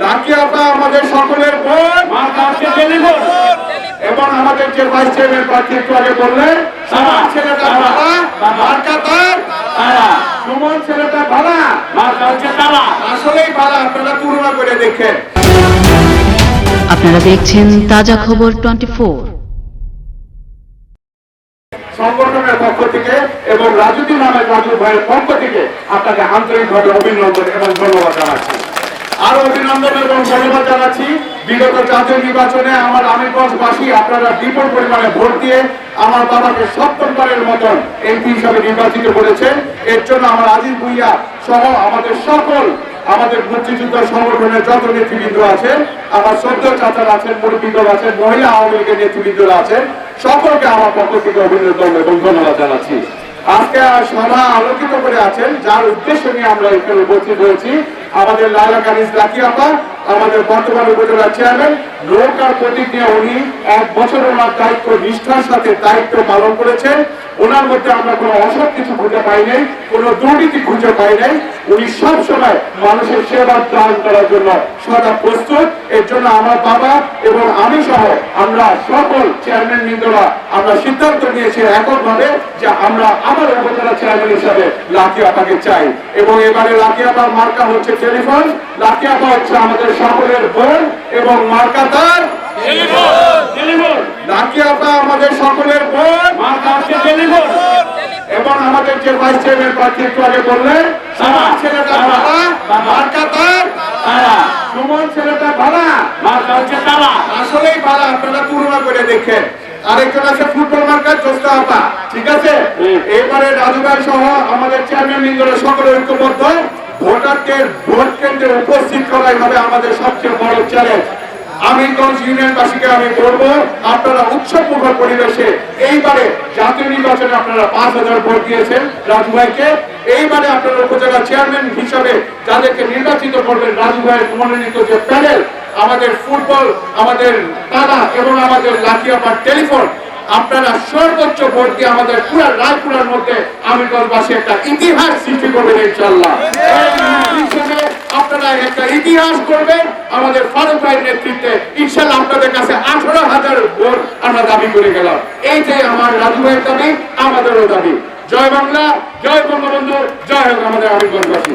আপা আমাদের সকলের বোন এবং আমাদের যে ভাইস চেয়ারম্যান প্রার্থী একটু আগে বললেন সুমন ছেলেটা ভাড়া মার্কা তার সুমন ছেলেটা ভাড়া আসলেই ভাড়া আপনারা তুলনা করে দেখেন। আপনারা দেখছেন তাজা খবর টোয়েন্টি ফোর। সংগঠনের পক্ষ থেকে এবং রাজুদি নামের রাজু ভাইয়ের পক্ষ থেকে আপনাকে আন্তরিকভাবে অভিনন্দন এবং ধন্যবাদ জানাচ্ছি। আরও অভিনন্দন এবং ধন্যবাদ জানাচ্ছি। বিগত জাতীয় নির্বাচনে আমার আমিরগঞ্জবাসী আপনারা বিপুল পরিমাণে ভোট দিয়ে আমার বাবাকে সপ্তমবারের মতন এমপি হিসাবে নির্বাচিত করেছেন এর জন্য আমার আজিজ ভুইয়া সহ আমাদের সকল, আমাদের মুক্তিযুদ্ধ সংগঠনের যত নেতৃবৃন্দ আছেন আমার সদ্য চাচার আছেন মুরব্বীদল আছেন, মহিলা আওয়ামী লীগের নেতৃবৃন্দরা আছেন, সকলকে আমার পক্ষ থেকে অভিনন্দন এবং ধন্যবাদ জানাচ্ছি। আজকে সভা আলোকিত করে আছেন, যার উদ্দেশ্য নিয়ে আমরা এখানে উপস্থিত হয়েছি। আমাদের লালা কানিস লাকি আপা আমাদের বর্তমান উপজেলা চেয়ারম্যান নৌকার প্রতীক নিয়ে উনি এক বছর ওনার দায়িত্ব নিষ্ঠার সাথে দায়িত্ব পালন করেছেন। ওনার মধ্যে আমরা কোনো অসৎ কিছু খুঁজে পাই নাই কোনো দুর্নীতি খুঁজে পাই নাই। উনি সব সময় মানুষের সেবা দান করার জন্য সদা প্রস্তুত। এর জন্য আমার বাবা এবং আমি সহ আমরা সকল চেয়ারম্যান বৃন্দরা আমরা সিদ্ধান্ত নিয়েছি এককভাবে যে আমরা আমার উপজেলা চেয়ারম্যান হিসাবে লাকি আপাকে চাই। এবং এবারে লাকি আপার মার্কা হচ্ছে টেলিফোন। লাকি আপা হচ্ছে আমাদের সকলের বোন এবং মার্কা তার লাকি আপা আমাদের সকলের এবং আমাদের যে ভাইস চেয়ারম্যান প্রার্থী একটু আগে বললেন সুমন ছেলেটা ভাড়া তার। সুমন ছেলেটা ভাড়া আসলেই ভাড়া আপনারা তুলনা করে দেখেন। আরেকজন আছে ফুটবল মার্কার জোস্তা আপা। ঠিক আছে? এবারে রাজু ভাই সহ আমাদের চেয়ারম্যান বৃন্দরা সকলে ঐক্যবদ্ধ। ভোটারদের ভোট কেন্দ্রে উপস্থিত করাই হবে আমাদের সবচেয়ে বড় চ্যালেঞ্জ আমিরগঞ্জ ইউনিয়নবাসীকে আমি বলব আপনারা উৎসব মুখর পরিবেশে এইবারে জাতীয় নির্বাচনে আপনারা পাঁচ হাজার ভোট দিয়েছেন রাজু ভাইকে। এইবারে আপনারা উপজেলা চেয়ারম্যান হিসাবে যাদেরকে নির্বাচিত করবেন রাজু ভাইয়ের মনোনীত যে প্যানেল আমাদের ফুটবল আমাদের তারা এবং আমাদের লাঠিয়াপার টেলিফোন আপনারা সর্বোচ্চ ভোট দিয়ে আমাদের পুরো রায়পুরার মধ্যে আমিরগঞ্জবাসী একটা ইতিহাস সৃষ্টি করবেন ইনশাল্লাহ এই হিসেবে আপনারা একটা ইতিহাস করবেন আমাদের ফারুক ভাইয়ের নেতৃত্বে। ইনশাল্লাহ আপনাদের কাছে আঠারো হাজার ভোট আমরা দাবি করে গেলাম। এই যে আমার রাজু ভাইয়ের দাবি, আমাদেরও দাবি। জয় বাংলা, জয় বঙ্গবন্ধু, জয় হোক আমাদের আমিরগঞ্জবাসী